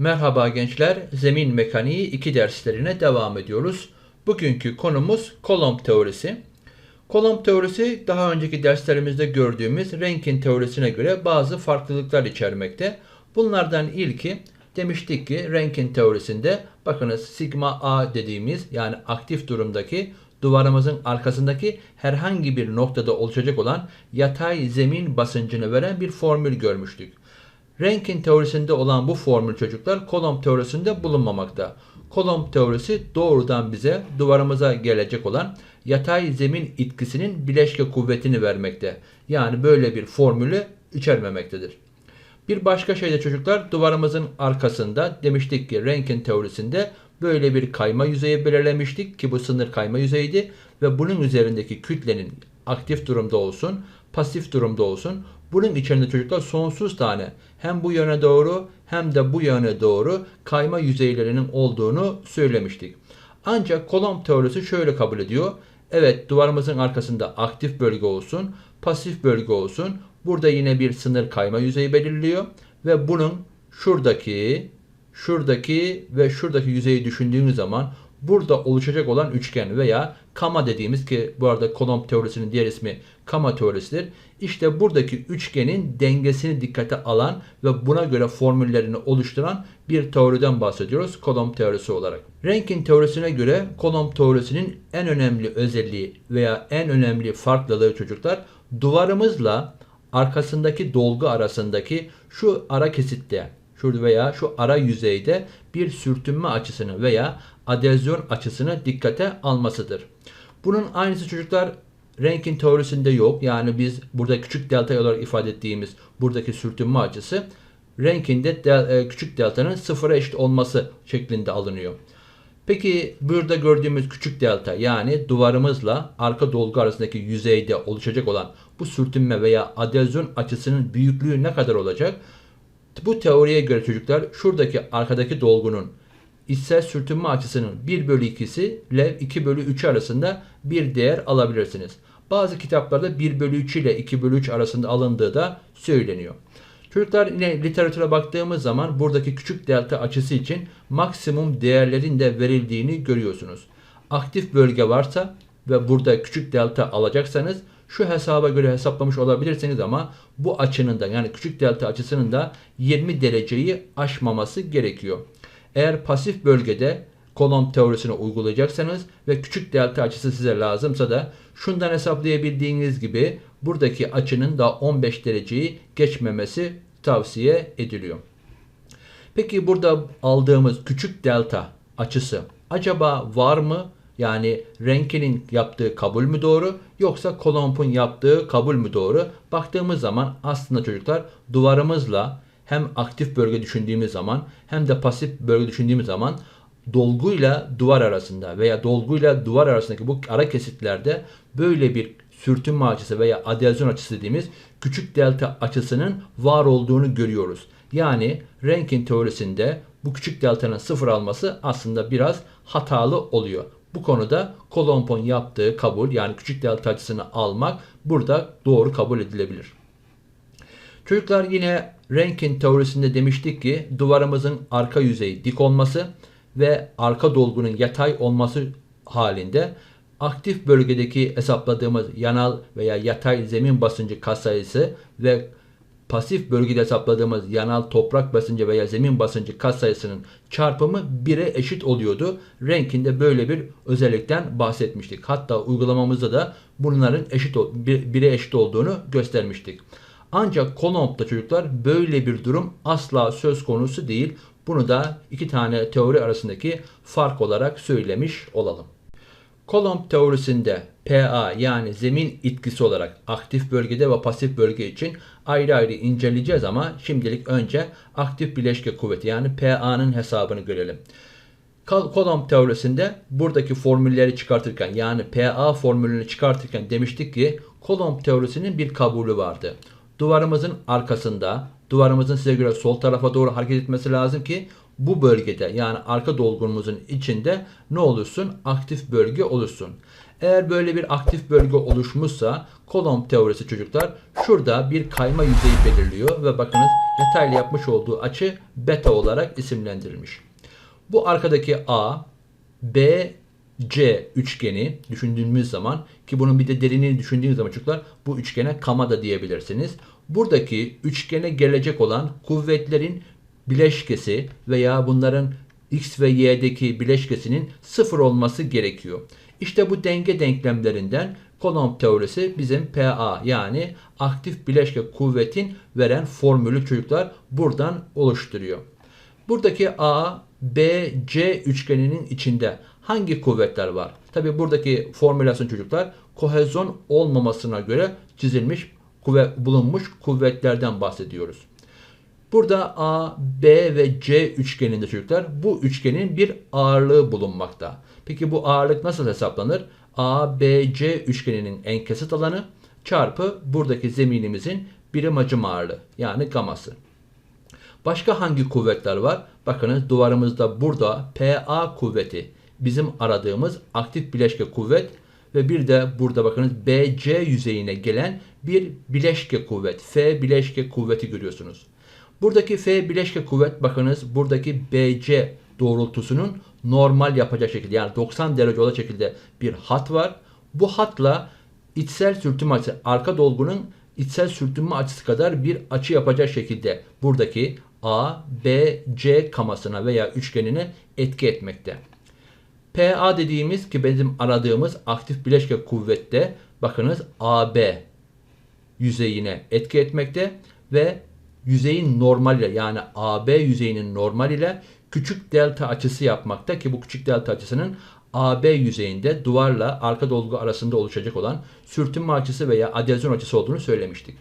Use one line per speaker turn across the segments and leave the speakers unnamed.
Merhaba gençler, zemin mekaniği 2 derslerine devam ediyoruz. Bugünkü konumuz kolomb teorisi. Kolomb teorisi daha önceki derslerimizde gördüğümüz Rankine teorisine göre bazı farklılıklar içermekte. Bunlardan ilki demiştik ki Rankine teorisinde bakınız sigma a dediğimiz yani aktif durumdaki duvarımızın arkasındaki herhangi bir noktada oluşacak olan yatay zemin basıncını veren bir formül görmüştük. Rankine teorisinde olan bu formül çocuklar Coulomb teorisinde bulunmamakta. Coulomb teorisi doğrudan bize duvarımıza gelecek olan yatay zemin itkisinin bileşke kuvvetini vermekte. Yani böyle bir formülü içermemektedir. Bir başka şey de çocuklar duvarımızın arkasında demiştik ki Rankine teorisinde böyle bir kayma yüzeyi belirlemiştik ki bu sınır kayma yüzeyiydi ve bunun üzerindeki kütlenin aktif durumda olsun, pasif durumda olsun. Bunun içerisinde çocuklar sonsuz tane hem bu yöne doğru hem de bu yöne doğru kayma yüzeylerinin olduğunu söylemiştik. Ancak Coulomb teorisi şöyle kabul ediyor. Evet duvarımızın arkasında aktif bölge olsun, pasif bölge olsun. Burada yine bir sınır kayma yüzeyi belirliyor ve bunun şuradaki, şuradaki ve şuradaki yüzeyi düşündüğümüz zaman burada oluşacak olan üçgen veya kama dediğimiz ki bu arada Coulomb teorisinin diğer ismi kama teorisidir. İşte buradaki üçgenin dengesini dikkate alan ve buna göre formüllerini oluşturan bir teoriden bahsediyoruz Coulomb teorisi olarak. Rankine teorisine göre Coulomb teorisinin en önemli özelliği veya en önemli farklılığı çocuklar duvarımızla arkasındaki dolgu arasındaki şu ara kesitte şurada veya şu ara yüzeyde bir sürtünme açısını veya adezyon açısını dikkate almasıdır. Bunun aynısı çocuklar Rankine teorisinde yok. Yani biz burada küçük delta olarak ifade ettiğimiz buradaki sürtünme açısı Rankine'de del, e, küçük delta'nın sıfıra eşit olması şeklinde alınıyor. Peki burada gördüğümüz küçük delta yani duvarımızla arka dolgu arasındaki yüzeyde oluşacak olan bu sürtünme veya adezyon açısının büyüklüğü ne kadar olacak? Bu teoriye göre çocuklar şuradaki arkadaki dolgunun içsel sürtünme açısının 1 bölü 2'si ile 2 bölü 3 arasında bir değer alabilirsiniz. Bazı kitaplarda 1 bölü 3 ile 2 bölü 3 arasında alındığı da söyleniyor. Çocuklar yine literatüre baktığımız zaman buradaki küçük delta açısı için maksimum değerlerin de verildiğini görüyorsunuz. Aktif bölge varsa ve burada küçük delta alacaksanız şu hesaba göre hesaplamış olabilirsiniz ama bu açının da yani küçük delta açısının da 20 dereceyi aşmaması gerekiyor. Eğer pasif bölgede kolom teorisini uygulayacaksanız ve küçük delta açısı size lazımsa da şundan hesaplayabildiğiniz gibi buradaki açının da 15 dereceyi geçmemesi tavsiye ediliyor. Peki burada aldığımız küçük delta açısı acaba var mı? Yani Rankine'in yaptığı kabul mü doğru yoksa Coulomb'un yaptığı kabul mü doğru? Baktığımız zaman aslında çocuklar duvarımızla hem aktif bölge düşündüğümüz zaman hem de pasif bölge düşündüğümüz zaman dolguyla duvar arasında veya dolguyla duvar arasındaki bu ara kesitlerde böyle bir sürtünme açısı veya adezyon açısı dediğimiz küçük delta açısının var olduğunu görüyoruz. Yani Rankine teorisinde bu küçük delta'nın sıfır alması aslında biraz hatalı oluyor. Bu konuda Coulomb'un yaptığı kabul yani küçük delta açısını almak burada doğru kabul edilebilir. Çocuklar yine Rankine teorisinde demiştik ki duvarımızın arka yüzeyi dik olması ve arka dolgunun yatay olması halinde aktif bölgedeki hesapladığımız yanal veya yatay zemin basıncı katsayısı ve pasif bölgede hesapladığımız yanal toprak basıncı veya zemin basıncı katsayısının çarpımı 1'e eşit oluyordu. Rankine'de böyle bir özellikten bahsetmiştik. Hatta uygulamamızda da bunların eşit 1'e eşit olduğunu göstermiştik. Ancak Coulomb'da çocuklar böyle bir durum asla söz konusu değil. Bunu da iki tane teori arasındaki fark olarak söylemiş olalım. Coulomb teorisinde PA yani zemin etkisi olarak aktif bölgede ve pasif bölge için ayrı ayrı inceleyeceğiz ama şimdilik önce aktif bileşke kuvveti yani PA'nın hesabını görelim. Coulomb teorisinde buradaki formülleri çıkartırken yani PA formülünü çıkartırken demiştik ki Coulomb teorisinin bir kabulü vardı. Duvarımızın arkasında, duvarımızın size göre sol tarafa doğru hareket etmesi lazım ki bu bölgede yani arka dolgunumuzun içinde ne olursun? Aktif bölge olursun. Eğer böyle bir aktif bölge oluşmuşsa Kolomb teorisi çocuklar şurada bir kayma yüzeyi belirliyor ve bakınız yatayla yapmış olduğu açı beta olarak isimlendirilmiş. Bu arkadaki A, B, C üçgeni düşündüğümüz zaman ki bunun bir de derinliğini düşündüğünüz zaman çocuklar bu üçgene kama da diyebilirsiniz. Buradaki üçgene gelecek olan kuvvetlerin bileşkesi veya bunların x ve y'deki bileşkesinin sıfır olması gerekiyor. İşte bu denge denklemlerinden Kolomb teorisi bizim PA yani aktif bileşke kuvvetin veren formülü çocuklar buradan oluşturuyor. Buradaki A, B, C üçgeninin içinde hangi kuvvetler var? Tabi buradaki formülasyon çocuklar kohezyon olmamasına göre çizilmiş kuvvet, bulunmuş kuvvetlerden bahsediyoruz. Burada A, B ve C üçgeninde çocuklar bu üçgenin bir ağırlığı bulunmakta. Peki bu ağırlık nasıl hesaplanır? A, B, C üçgeninin en kesit alanı çarpı buradaki zeminimizin birim hacim ağırlığı yani gaması. Başka hangi kuvvetler var? Bakınız duvarımızda burada PA kuvveti bizim aradığımız aktif bileşke kuvvet ve bir de burada bakınız BC yüzeyine gelen bir bileşke kuvvet F bileşke kuvveti görüyorsunuz. Buradaki F bileşke kuvvet bakınız buradaki BC doğrultusunun normal yapacak şekilde yani 90 derece olacak şekilde bir hat var. Bu hatla içsel sürtünme açısı arka dolgunun içsel sürtünme açısı kadar bir açı yapacak şekilde buradaki A, B, C kamasına veya üçgenine etki etmekte. PA dediğimiz ki bizim aradığımız aktif bileşke kuvvette bakınız AB yüzeyine etki etmekte ve yüzeyin normal ile yani AB yüzeyinin normal ile küçük delta açısı yapmakta ki bu küçük delta açısının AB yüzeyinde duvarla arka dolgu arasında oluşacak olan sürtünme açısı veya adezyon açısı olduğunu söylemiştik.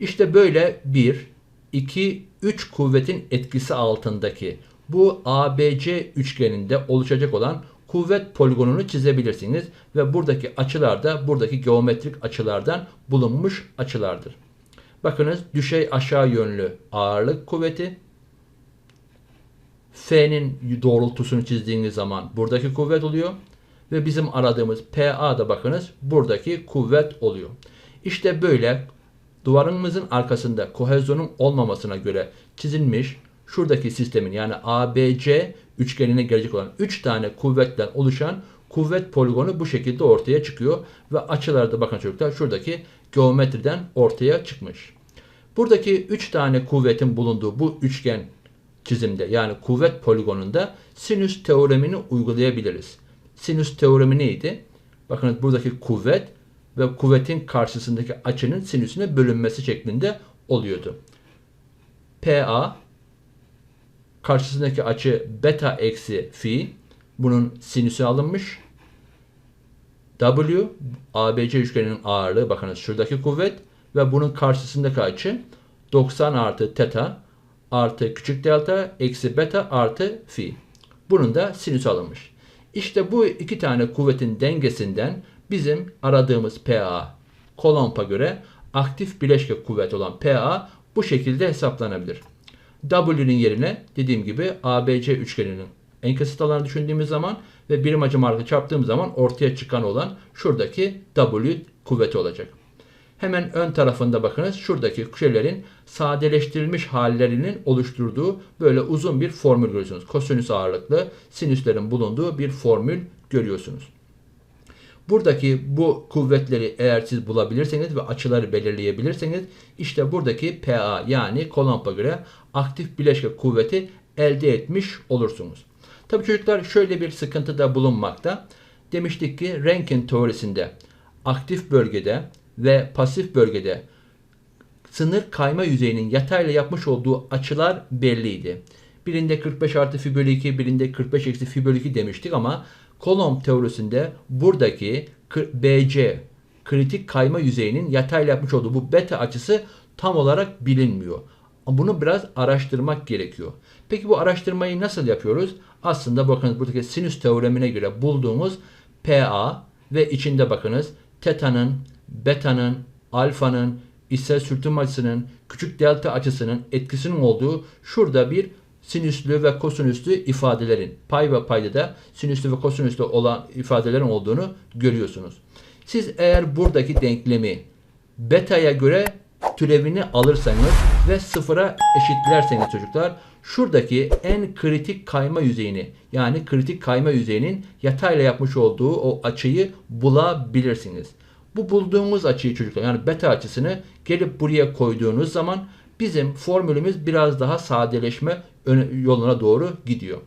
İşte böyle 1, 2, 3 kuvvetin etkisi altındaki bu ABC üçgeninde oluşacak olan kuvvet poligonunu çizebilirsiniz ve buradaki açılar da buradaki geometrik açılardan bulunmuş açılardır. Bakınız düşey aşağı yönlü ağırlık kuvveti. F'nin doğrultusunu çizdiğiniz zaman buradaki kuvvet oluyor. Ve bizim aradığımız PA da bakınız buradaki kuvvet oluyor. İşte böyle duvarımızın arkasında kohezyonun olmamasına göre çizilmiş şuradaki sistemin yani ABC üçgenine gelecek olan 3 tane kuvvetten oluşan kuvvet poligonu bu şekilde ortaya çıkıyor ve açılarda bakın çocuklar şuradaki geometriden ortaya çıkmış. Buradaki 3 tane kuvvetin bulunduğu bu üçgen çizimde yani kuvvet poligonunda sinüs teoremini uygulayabiliriz. Sinüs teoremi neydi? Bakın buradaki kuvvet ve kuvvetin karşısındaki açının sinüsüne bölünmesi şeklinde oluyordu. PA karşısındaki açı beta eksi fi bunun sinüsü alınmış. W ABC üçgeninin ağırlığı bakınız şuradaki kuvvet ve bunun karşısındaki açı 90 artı teta artı küçük delta eksi beta artı fi. Bunun da sinüsü alınmış. İşte bu iki tane kuvvetin dengesinden bizim aradığımız PA Kolomb'a göre aktif bileşke kuvvet olan PA bu şekilde hesaplanabilir. W'nin yerine dediğim gibi ABC üçgeninin en kesit alanı düşündüğümüz zaman ve birim hacim ağırlığı çarptığım zaman ortaya çıkan olan şuradaki W kuvveti olacak. Hemen ön tarafında bakınız şuradaki şeylerin sadeleştirilmiş hallerinin oluşturduğu böyle uzun bir formül görüyorsunuz. Kosinüs ağırlıklı sinüslerin bulunduğu bir formül görüyorsunuz. Buradaki bu kuvvetleri eğer siz bulabilirseniz ve açıları belirleyebilirseniz işte buradaki PA yani Kolomb'a göre aktif bileşke kuvveti elde etmiş olursunuz. Tabi çocuklar şöyle bir sıkıntı da bulunmakta. Demiştik ki Rankine teorisinde aktif bölgede ve pasif bölgede sınır kayma yüzeyinin yatayla yapmış olduğu açılar belliydi. Birinde 45 artı fi bölü 2, birinde 45 eksi fi bölü 2 demiştik ama Kolomb teorisinde buradaki BC kritik kayma yüzeyinin yatayla yapmış olduğu bu beta açısı tam olarak bilinmiyor. Bunu biraz araştırmak gerekiyor. Peki bu araştırmayı nasıl yapıyoruz? Aslında bakınız buradaki sinüs teoremine göre bulduğumuz PA ve içinde bakınız teta'nın, beta'nın, alfanın, içsel sürtünme açısının, küçük delta açısının etkisinin olduğu şurada bir sinüslü ve kosinüslü ifadelerin pay ve payda da sinüslü ve kosinüslü olan ifadelerin olduğunu görüyorsunuz. Siz eğer buradaki denklemi beta'ya göre türevini alırsanız ve sıfıra eşitlerseniz çocuklar şuradaki en kritik kayma yüzeyini yani kritik kayma yüzeyinin yatayla yapmış olduğu o açıyı bulabilirsiniz. Bu bulduğumuz açıyı çocuklar yani beta açısını gelip buraya koyduğunuz zaman bizim formülümüz biraz daha sadeleşme yoluna doğru gidiyor.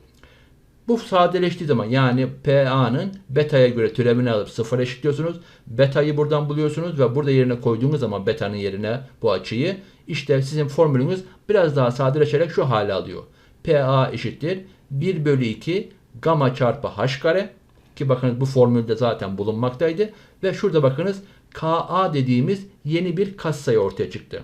Bu sadeleştiği zaman yani PA'nın beta'ya göre türevini alıp sıfır eşitliyorsunuz. Beta'yı buradan buluyorsunuz ve burada yerine koyduğunuz zaman beta'nın yerine bu açıyı işte sizin formülünüz biraz daha sadeleşerek şu hale alıyor. PA eşittir 1 bölü 2 gamma çarpı h kare ki bakınız bu formülde zaten bulunmaktaydı ve şurada bakınız Ka dediğimiz yeni bir katsayı ortaya çıktı.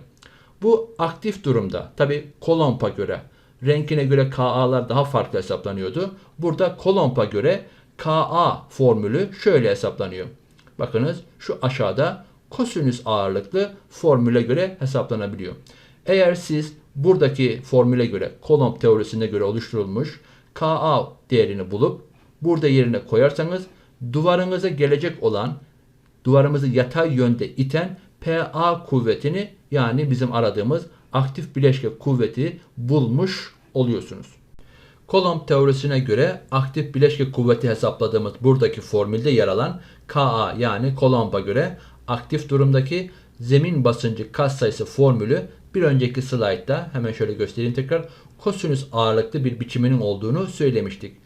Bu aktif durumda tabi Coulomb'a göre renkine göre Ka'lar daha farklı hesaplanıyordu. Burada Coulomb'a göre Ka formülü şöyle hesaplanıyor. Bakınız şu aşağıda kosinüs ağırlıklı formüle göre hesaplanabiliyor. Eğer siz buradaki formüle göre Coulomb teorisine göre oluşturulmuş Ka değerini bulup burada yerine koyarsanız duvarınıza gelecek olan duvarımızı yatay yönde iten PA kuvvetini yani bizim aradığımız aktif bileşke kuvveti bulmuş oluyorsunuz. Coulomb teorisine göre aktif bileşke kuvveti hesapladığımız buradaki formülde yer alan Ka yani Coulomb'a göre aktif durumdaki zemin basıncı katsayısı formülü bir önceki slaytta hemen şöyle göstereyim tekrar kosinüs ağırlıklı bir biçiminin olduğunu söylemiştik.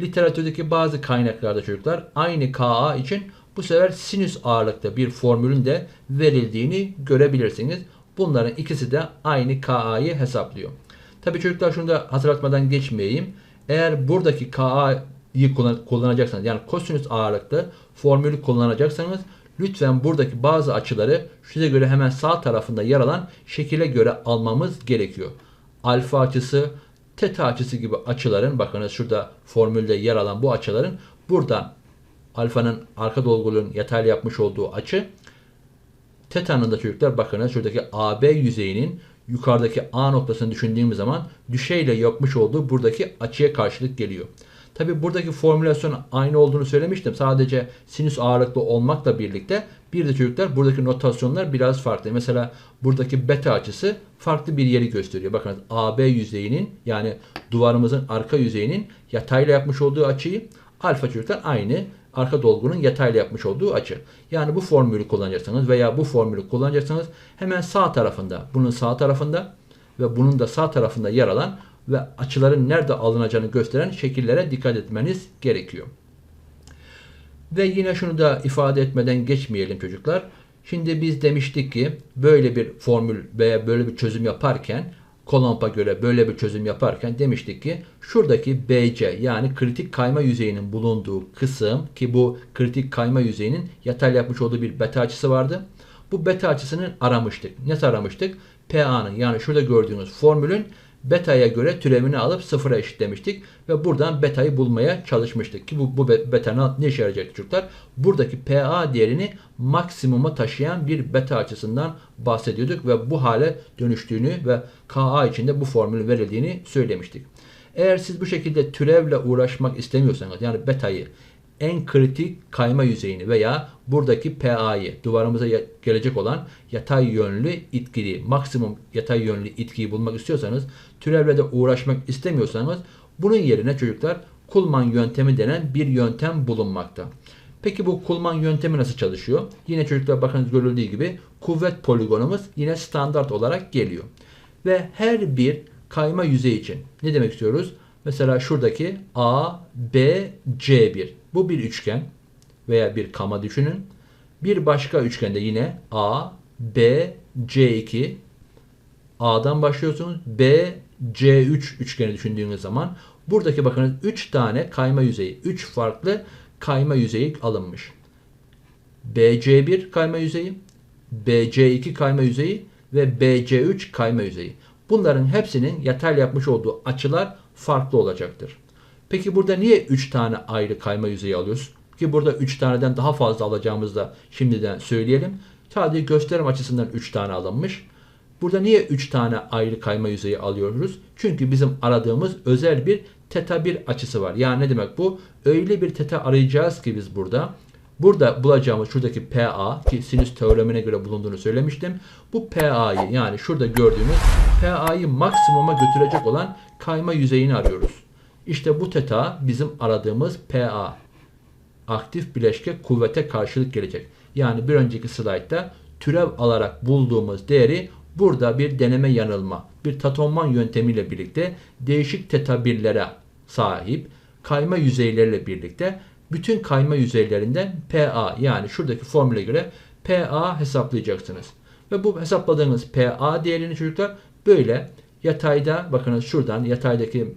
Literatürdeki bazı kaynaklarda çocuklar aynı Ka için bu sefer sinüs ağırlıkta bir formülün de verildiğini görebilirsiniz. Bunların ikisi de aynı Ka'yı hesaplıyor. Tabii çocuklar şunu da hatırlatmadan geçmeyeyim. Eğer buradaki Ka'yı kullan- kullanacaksanız yani kosinüs ağırlıklı formülü kullanacaksanız lütfen buradaki bazı açıları size göre hemen sağ tarafında yer alan şekile göre almamız gerekiyor. Alfa açısı, teta açısı gibi açıların bakınız şurada formülde yer alan bu açıların buradan alfanın arka dolguluğun yatayla yapmış olduğu açı Teta'nın da çocuklar bakınız şuradaki AB yüzeyinin yukarıdaki A noktasını düşündüğümüz zaman düşeyle yapmış olduğu buradaki açıya karşılık geliyor. Tabi buradaki formülasyon aynı olduğunu söylemiştim. Sadece sinüs ağırlıklı olmakla birlikte bir de çocuklar buradaki notasyonlar biraz farklı. Mesela buradaki beta açısı farklı bir yeri gösteriyor. Bakın AB yüzeyinin yani duvarımızın arka yüzeyinin yatayla yapmış olduğu açıyı alfa çocuklar aynı arka dolgunun yatayla yapmış olduğu açı. Yani bu formülü kullanacaksanız veya bu formülü kullanacaksanız hemen sağ tarafında, bunun sağ tarafında ve bunun da sağ tarafında yer alan ve açıların nerede alınacağını gösteren şekillere dikkat etmeniz gerekiyor. Ve yine şunu da ifade etmeden geçmeyelim çocuklar. Şimdi biz demiştik ki böyle bir formül veya böyle bir çözüm yaparken Coulomb'a göre böyle bir çözüm yaparken demiştik ki şuradaki BC yani kritik kayma yüzeyinin bulunduğu kısım ki bu kritik kayma yüzeyinin yatayla yapmış olduğu bir beta açısı vardı. Bu beta açısını aramıştık. Nasıl aramıştık? PA'nın yani şurada gördüğünüz formülün beta'ya göre türevini alıp sıfıra eşitlemiştik ve buradan beta'yı bulmaya çalışmıştık ki bu, bu beta ne işe yarayacak çocuklar? Buradaki PA değerini maksimuma taşıyan bir beta açısından bahsediyorduk ve bu hale dönüştüğünü ve Ka içinde bu formülün verildiğini söylemiştik. Eğer siz bu şekilde türevle uğraşmak istemiyorsanız yani beta'yı en kritik kayma yüzeyini veya buradaki PA'yı duvarımıza gelecek olan yatay yönlü itkili maksimum yatay yönlü itkiyi bulmak istiyorsanız türevle de uğraşmak istemiyorsanız bunun yerine çocuklar Kulman yöntemi denen bir yöntem bulunmakta. Peki bu Kulman yöntemi nasıl çalışıyor? Yine çocuklar bakınız görüldüğü gibi kuvvet poligonumuz yine standart olarak geliyor. Ve her bir kayma yüzey için ne demek istiyoruz? Mesela şuradaki A, B, C1. Bu bir üçgen veya bir kama düşünün. Bir başka üçgende yine A, B, C2. A'dan başlıyorsunuz. B, C3 üçgeni düşündüğünüz zaman buradaki bakınız 3 tane kayma yüzeyi, 3 farklı kayma yüzeyi alınmış. BC1 kayma yüzeyi, BC2 kayma yüzeyi ve BC3 kayma yüzeyi. Bunların hepsinin yatay yapmış olduğu açılar farklı olacaktır. Peki burada niye 3 tane ayrı kayma yüzeyi alıyoruz? Ki burada 3 taneden daha fazla alacağımızı da şimdiden söyleyelim. Sadece gösterim açısından 3 tane alınmış. Burada niye 3 tane ayrı kayma yüzeyi alıyoruz? Çünkü bizim aradığımız özel bir teta 1 açısı var. Yani ne demek bu? Öyle bir teta arayacağız ki biz burada. Burada bulacağımız şuradaki PA ki sinüs teoremine göre bulunduğunu söylemiştim. Bu PA'yı yani şurada gördüğünüz PA'yı maksimuma götürecek olan kayma yüzeyini arıyoruz. İşte bu teta bizim aradığımız PA. Aktif bileşke kuvvete karşılık gelecek. Yani bir önceki slaytta türev alarak bulduğumuz değeri burada bir deneme yanılma, bir tatonman yöntemiyle birlikte değişik teta birlere sahip kayma yüzeyleriyle birlikte bütün kayma yüzeylerinden PA yani şuradaki formüle göre PA hesaplayacaksınız. Ve bu hesapladığınız PA değerini çocuklar böyle yatayda bakınız şuradan yataydaki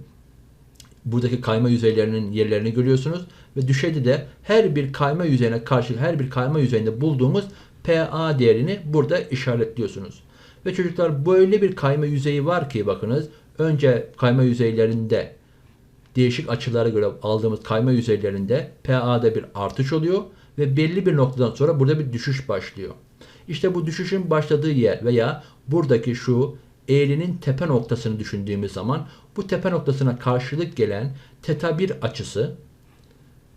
buradaki kayma yüzeylerinin yerlerini görüyorsunuz ve düşeyde de her bir kayma yüzeyine karşı her bir kayma yüzeyinde bulduğumuz PA değerini burada işaretliyorsunuz. Ve çocuklar böyle bir kayma yüzeyi var ki bakınız önce kayma yüzeylerinde değişik açılara göre aldığımız kayma yüzeylerinde PA'da bir artış oluyor ve belli bir noktadan sonra burada bir düşüş başlıyor. İşte bu düşüşün başladığı yer veya buradaki şu eğrinin tepe noktasını düşündüğümüz zaman bu tepe noktasına karşılık gelen teta 1 açısı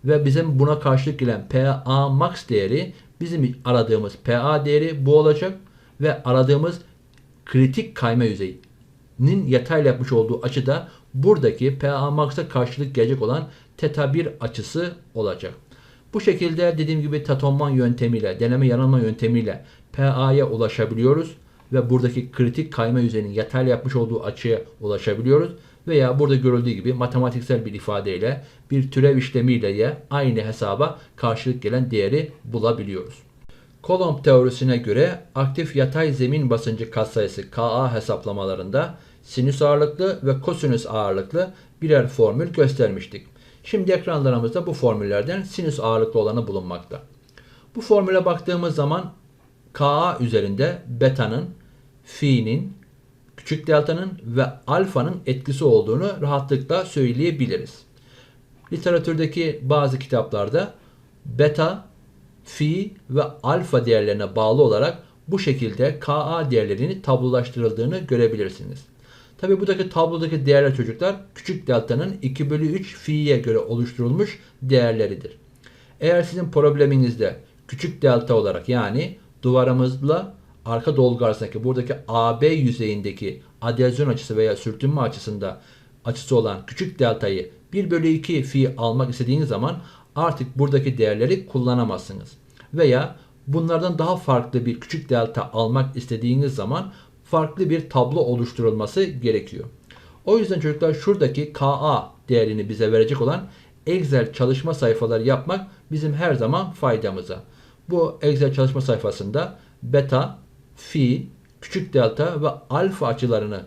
ve bizim buna karşılık gelen PA max değeri bizim aradığımız PA değeri bu olacak ve aradığımız kritik kayma yüzeyinin yatayla yapmış olduğu açı da buradaki PA max'a karşılık gelecek olan teta 1 açısı olacak. Bu şekilde dediğim gibi tatonman yöntemiyle, deneme yanılma yöntemiyle PA'ya ulaşabiliyoruz ve buradaki kritik kayma yüzeyinin yatayla yapmış olduğu açıya ulaşabiliyoruz veya burada görüldüğü gibi matematiksel bir ifadeyle bir türev işlemiyle ya aynı hesaba karşılık gelen değeri bulabiliyoruz. Coulomb teorisine göre aktif yatay zemin basıncı katsayısı Ka hesaplamalarında sinüs ağırlıklı ve kosinüs ağırlıklı birer formül göstermiştik. Şimdi ekranlarımızda bu formüllerden sinüs ağırlıklı olanı bulunmakta. Bu formüle baktığımız zaman Ka üzerinde beta'nın, fi'nin, küçük delta'nın ve alfa'nın etkisi olduğunu rahatlıkla söyleyebiliriz. Literatürdeki bazı kitaplarda beta, fi ve alfa değerlerine bağlı olarak bu şekilde Ka değerlerini tablolaştırıldığını görebilirsiniz. Tabi buradaki tablodaki değerler çocuklar küçük delta'nın 2 bölü 3 fi'ye göre oluşturulmuş değerleridir. Eğer sizin probleminizde küçük delta olarak yani duvarımızla arka dolgu arasındaki buradaki AB yüzeyindeki adyazyon açısı veya sürtünme açısında açısı olan küçük deltayı 1 bölü 2 fi almak istediğiniz zaman artık buradaki değerleri kullanamazsınız. Veya bunlardan daha farklı bir küçük delta almak istediğiniz zaman farklı bir tablo oluşturulması gerekiyor. O yüzden çocuklar şuradaki Ka değerini bize verecek olan Excel çalışma sayfaları yapmak bizim her zaman faydamıza. Bu Excel çalışma sayfasında beta, fi, küçük delta ve alfa açılarını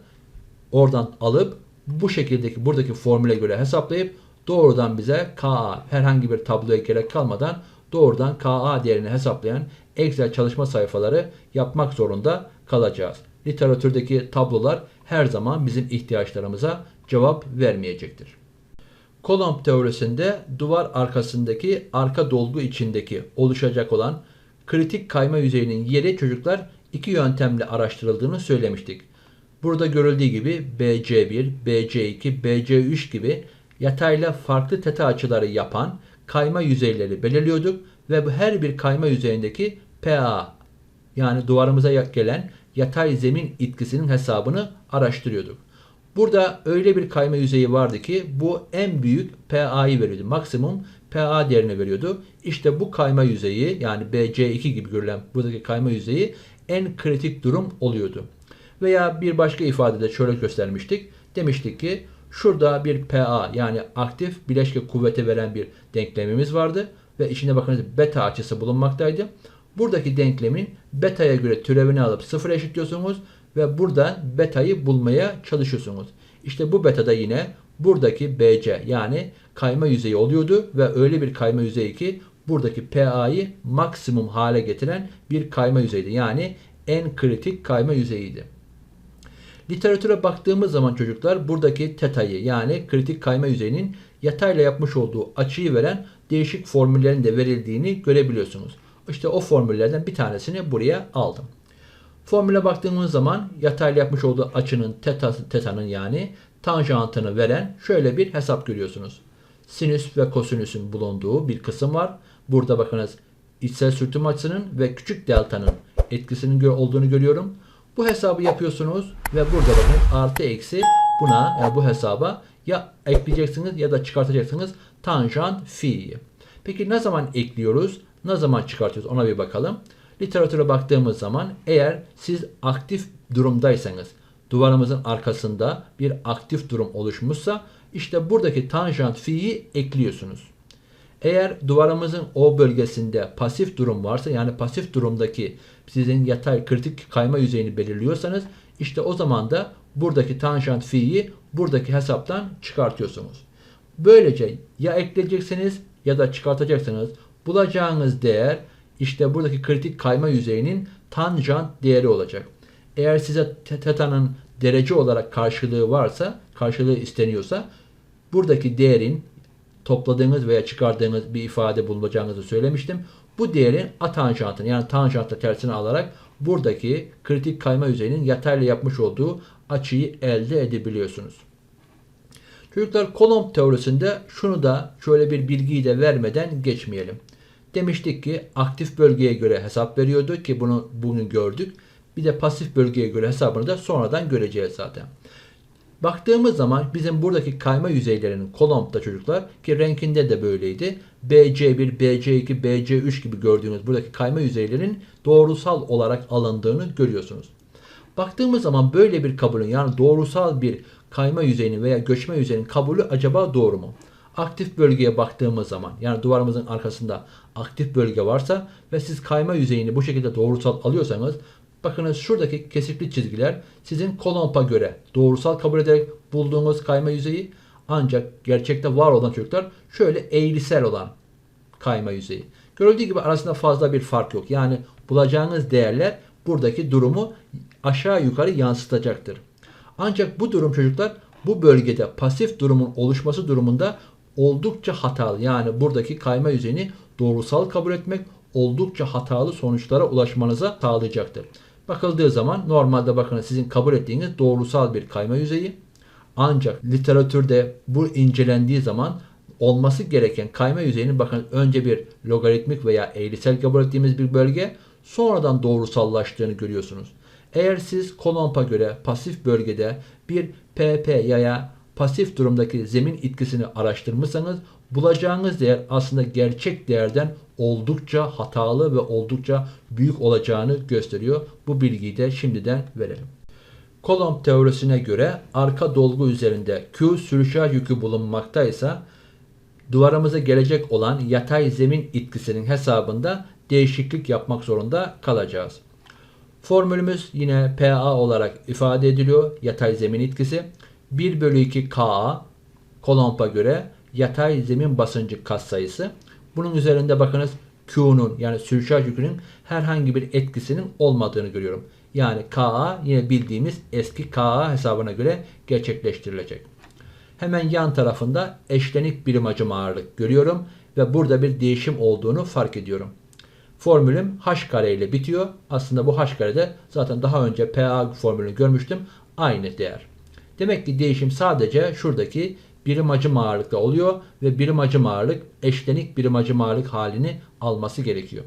oradan alıp bu şekildeki buradaki formüle göre hesaplayıp doğrudan bize Ka herhangi bir tabloya gerek kalmadan doğrudan Ka değerini hesaplayan Excel çalışma sayfaları yapmak zorunda kalacağız. Literatürdeki tablolar her zaman bizim ihtiyaçlarımıza cevap vermeyecektir. Kolomb teorisinde duvar arkasındaki arka dolgu içindeki oluşacak olan kritik kayma yüzeyinin yeri çocuklar iki yöntemle araştırıldığını söylemiştik. Burada görüldüğü gibi BC1, BC2, BC3 gibi yatayla farklı teta açıları yapan kayma yüzeyleri belirliyorduk ve bu her bir kayma yüzeyindeki PA yani duvarımıza gelen yatay zemin etkisinin hesabını araştırıyorduk. Burada öyle bir kayma yüzeyi vardı ki bu en büyük PA'yı veriyordu. Maksimum PA değerini veriyordu. İşte bu kayma yüzeyi yani BC2 gibi görülen buradaki kayma yüzeyi en kritik durum oluyordu. Veya bir başka ifadede şöyle göstermiştik. Demiştik ki şurada bir PA yani aktif bileşke kuvvete veren bir denklemimiz vardı ve içinde bakınız beta açısı bulunmaktaydı. Buradaki denklemin beta'ya göre türevini alıp sıfır eşitliyorsunuz ve buradan beta'yı bulmaya çalışıyorsunuz. İşte bu beta da yine buradaki BC yani kayma yüzeyi oluyordu ve öyle bir kayma yüzeyi ki buradaki PA'yı maksimum hale getiren bir kayma yüzeydi. Yani en kritik kayma yüzeyiydi. Literatüre baktığımız zaman çocuklar buradaki teta'yı yani kritik kayma yüzeyinin yatayla yapmış olduğu açıyı veren değişik formüllerin de verildiğini görebiliyorsunuz. İşte o formüllerden bir tanesini buraya aldım. Formüle baktığımız zaman yatayla yapmış olduğu açının teta, tetanın yani tanjantını veren şöyle bir hesap görüyorsunuz. Sinüs ve kosinüsün bulunduğu bir kısım var. Burada bakınız içsel sürtünme açısının ve küçük delta'nın etkisinin olduğunu görüyorum. Bu hesabı yapıyorsunuz ve burada bakın artı eksi buna yani bu hesaba ya ekleyeceksiniz ya da çıkartacaksınız tanjant fi'yi. Peki ne zaman ekliyoruz? Ne zaman çıkartıyoruz? Ona bir bakalım. Literatüre baktığımız zaman eğer siz aktif durumdaysanız duvarımızın arkasında bir aktif durum oluşmuşsa işte buradaki tanjant fi'yi ekliyorsunuz. Eğer duvarımızın o bölgesinde pasif durum varsa yani pasif durumdaki sizin yatay kritik kayma yüzeyini belirliyorsanız işte o zaman da buradaki tanjant fi'yi buradaki hesaptan çıkartıyorsunuz. Böylece ya ekleyeceksiniz ya da çıkartacaksınız. Bulacağınız değer işte buradaki kritik kayma yüzeyinin tanjant değeri olacak. Eğer size te- teta'nın derece olarak karşılığı varsa, karşılığı isteniyorsa buradaki değerin topladığınız veya çıkardığınız bir ifade bulacağınızı söylemiştim. Bu değerin a tanjantını yani tanjantla tersini alarak buradaki kritik kayma yüzeyinin yatayla yapmış olduğu açıyı elde edebiliyorsunuz. Çocuklar Kolomb teorisinde şunu da şöyle bir bilgiyi de vermeden geçmeyelim. Demiştik ki aktif bölgeye göre hesap veriyordu ki bunu bugün gördük. Bir de pasif bölgeye göre hesabını da sonradan göreceğiz zaten. Baktığımız zaman bizim buradaki kayma yüzeylerinin Colomb'da çocuklar ki renkinde de böyleydi. BC1, BC2, BC3 gibi gördüğünüz buradaki kayma yüzeylerin doğrusal olarak alındığını görüyorsunuz. Baktığımız zaman böyle bir kabulün yani doğrusal bir kayma yüzeyinin veya göçme yüzeyinin kabulü acaba doğru mu? Aktif bölgeye baktığımız zaman yani duvarımızın arkasında aktif bölge varsa ve siz kayma yüzeyini bu şekilde doğrusal alıyorsanız bakınız şuradaki kesikli çizgiler sizin kolompa göre doğrusal kabul ederek bulduğunuz kayma yüzeyi ancak gerçekte var olan çocuklar şöyle eğrisel olan kayma yüzeyi. Görüldüğü gibi arasında fazla bir fark yok. Yani bulacağınız değerler buradaki durumu aşağı yukarı yansıtacaktır. Ancak bu durum çocuklar bu bölgede pasif durumun oluşması durumunda oldukça hatalı. Yani buradaki kayma yüzeyini doğrusal kabul etmek oldukça hatalı sonuçlara ulaşmanıza sağlayacaktır. Bakıldığı zaman normalde bakın sizin kabul ettiğiniz doğrusal bir kayma yüzeyi ancak literatürde bu incelendiği zaman olması gereken kayma yüzeyinin bakın önce bir logaritmik veya eğrisel kabul ettiğimiz bir bölge sonradan doğrusallaştığını görüyorsunuz. Eğer siz Kolomb'a göre pasif bölgede bir PP yaya pasif durumdaki zemin etkisini araştırmışsanız bulacağınız değer aslında gerçek değerden oldukça hatalı ve oldukça büyük olacağını gösteriyor. Bu bilgiyi de şimdiden verelim. Kolomb teorisine göre arka dolgu üzerinde Q sürüşer yükü bulunmaktaysa duvarımıza gelecek olan yatay zemin etkisinin hesabında değişiklik yapmak zorunda kalacağız. Formülümüz yine PA olarak ifade ediliyor. Yatay zemin etkisi. 1 bölü 2 KA Kolomb'a göre yatay zemin basıncı katsayısı. Bunun üzerinde bakınız Q'nun yani sürüşaj yükünün herhangi bir etkisinin olmadığını görüyorum. Yani KA yine bildiğimiz eski KA hesabına göre gerçekleştirilecek. Hemen yan tarafında eşlenik birim hacim ağırlık görüyorum ve burada bir değişim olduğunu fark ediyorum. Formülüm h kare ile bitiyor. Aslında bu h karede zaten daha önce PA formülünü görmüştüm. Aynı değer. Demek ki değişim sadece şuradaki birim hacim ağırlıkta oluyor ve birim hacim ağırlık eşlenik birim hacim ağırlık halini alması gerekiyor.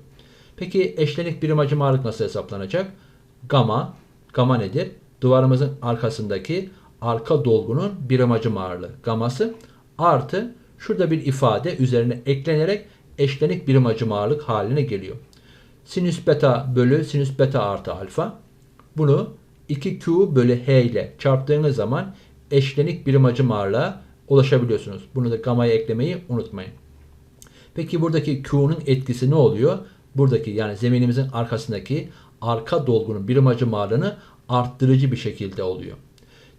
Peki eşlenik birim hacim ağırlık nasıl hesaplanacak? Gamma, gamma nedir? Duvarımızın arkasındaki arka dolgunun birim hacim ağırlığı gaması artı şurada bir ifade üzerine eklenerek eşlenik birim hacim ağırlık haline geliyor. Sinüs beta bölü sinüs beta artı alfa. Bunu 2Q bölü H ile çarptığınız zaman eşlenik birim hacim ağırlığa ulaşabiliyorsunuz. Bunu da gama'ya eklemeyi unutmayın. Peki buradaki Q'nun etkisi ne oluyor? Buradaki yani zeminimizin arkasındaki arka dolgunun birim hacim ağırlığını arttırıcı bir şekilde oluyor.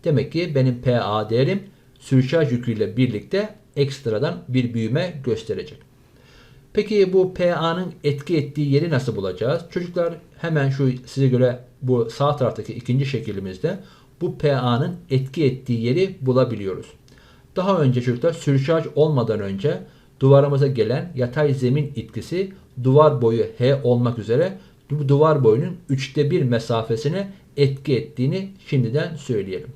Demek ki benim PA değerim sürüşaj yüküyle birlikte ekstradan bir büyüme gösterecek. Peki bu PA'nın etki ettiği yeri nasıl bulacağız? Çocuklar hemen şu size göre bu sağ taraftaki ikinci şeklimizde bu PA'nın etki ettiği yeri bulabiliyoruz. Daha önce çocuklar sürüşaj olmadan önce duvarımıza gelen yatay zemin etkisi duvar boyu H olmak üzere bu duvar boyunun üçte bir mesafesine etki ettiğini şimdiden söyleyelim.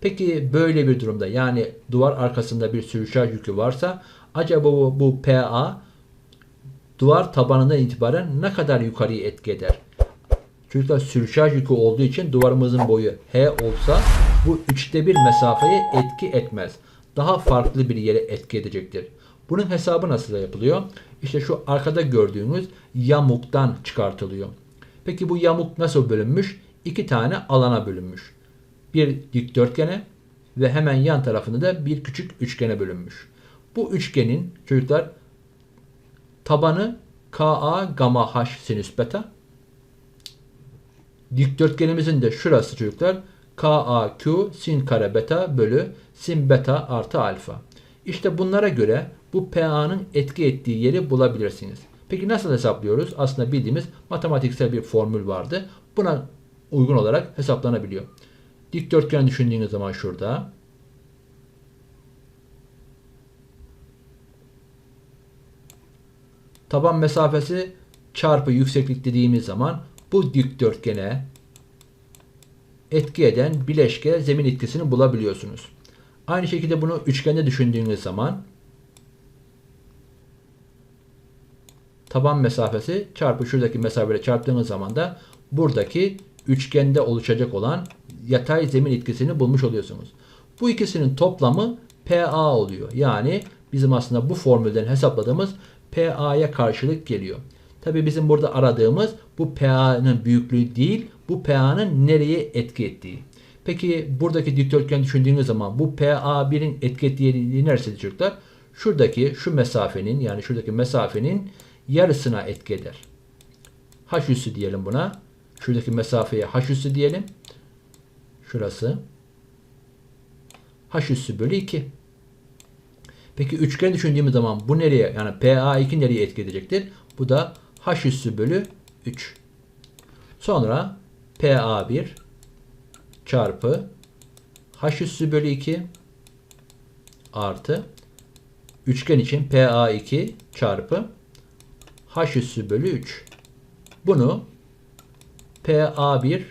Peki böyle bir durumda yani duvar arkasında bir sürüşaj yükü varsa acaba bu, bu PA duvar tabanından itibaren ne kadar yukarıya etki eder? Çocuklar sürüşaj yükü olduğu için duvarımızın boyu H olsa bu üçte bir mesafeye etki etmez. Daha farklı bir yere etki edecektir. Bunun hesabı nasıl yapılıyor? İşte şu arkada gördüğünüz yamuktan çıkartılıyor. Peki bu yamuk nasıl bölünmüş? İki tane alana bölünmüş. Bir dikdörtgene ve hemen yan tarafında da bir küçük üçgene bölünmüş. Bu üçgenin çocuklar tabanı KA gamma H sinüs beta. Dikdörtgenimizin de şurası çocuklar KAQ sin kare beta bölü sin beta artı alfa. İşte bunlara göre bu PA'nın etki ettiği yeri bulabilirsiniz. Peki nasıl hesaplıyoruz? Aslında bildiğimiz matematiksel bir formül vardı. Buna uygun olarak hesaplanabiliyor. Dikdörtgen düşündüğünüz zaman şurada taban mesafesi çarpı yükseklik dediğimiz zaman bu dikdörtgene etki eden bileşke zemin etkisini bulabiliyorsunuz. Aynı şekilde bunu üçgende düşündüğünüz zaman taban mesafesi çarpı şuradaki mesafeyle çarptığınız zaman da buradaki üçgende oluşacak olan yatay zemin etkisini bulmuş oluyorsunuz. Bu ikisinin toplamı PA oluyor. Yani bizim aslında bu formülden hesapladığımız PA'ya karşılık geliyor. Tabi bizim burada aradığımız bu PA'nın büyüklüğü değil, bu PA'nın nereye etki ettiği. Peki buradaki dikdörtgen düşündüğünüz zaman bu PA1'in etki ettiği neresi çocuklar? Şuradaki şu mesafenin yani şuradaki mesafenin yarısına etki eder. H üssü diyelim buna. Şuradaki mesafeye H üssü diyelim. Şurası. H üssü bölü 2. Peki üçgen düşündüğümüz zaman bu nereye yani PA2 nereye etki edecektir? Bu da H üssü bölü 3. Sonra PA1 çarpı H üssü bölü 2 artı üçgen için PA2 çarpı H üssü bölü 3. Bunu PA1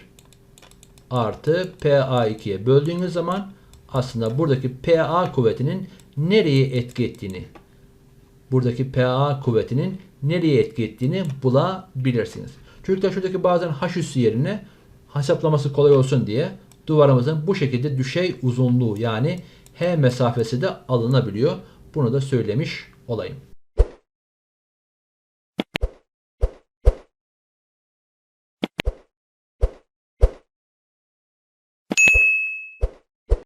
artı PA2'ye böldüğünüz zaman aslında buradaki PA kuvvetinin nereye etki ettiğini buradaki PA kuvvetinin nereye etki ettiğini bulabilirsiniz. Çocuklar şuradaki bazen H üssü yerine hesaplaması kolay olsun diye duvarımızın bu şekilde düşey uzunluğu yani H mesafesi de alınabiliyor. Bunu da söylemiş olayım.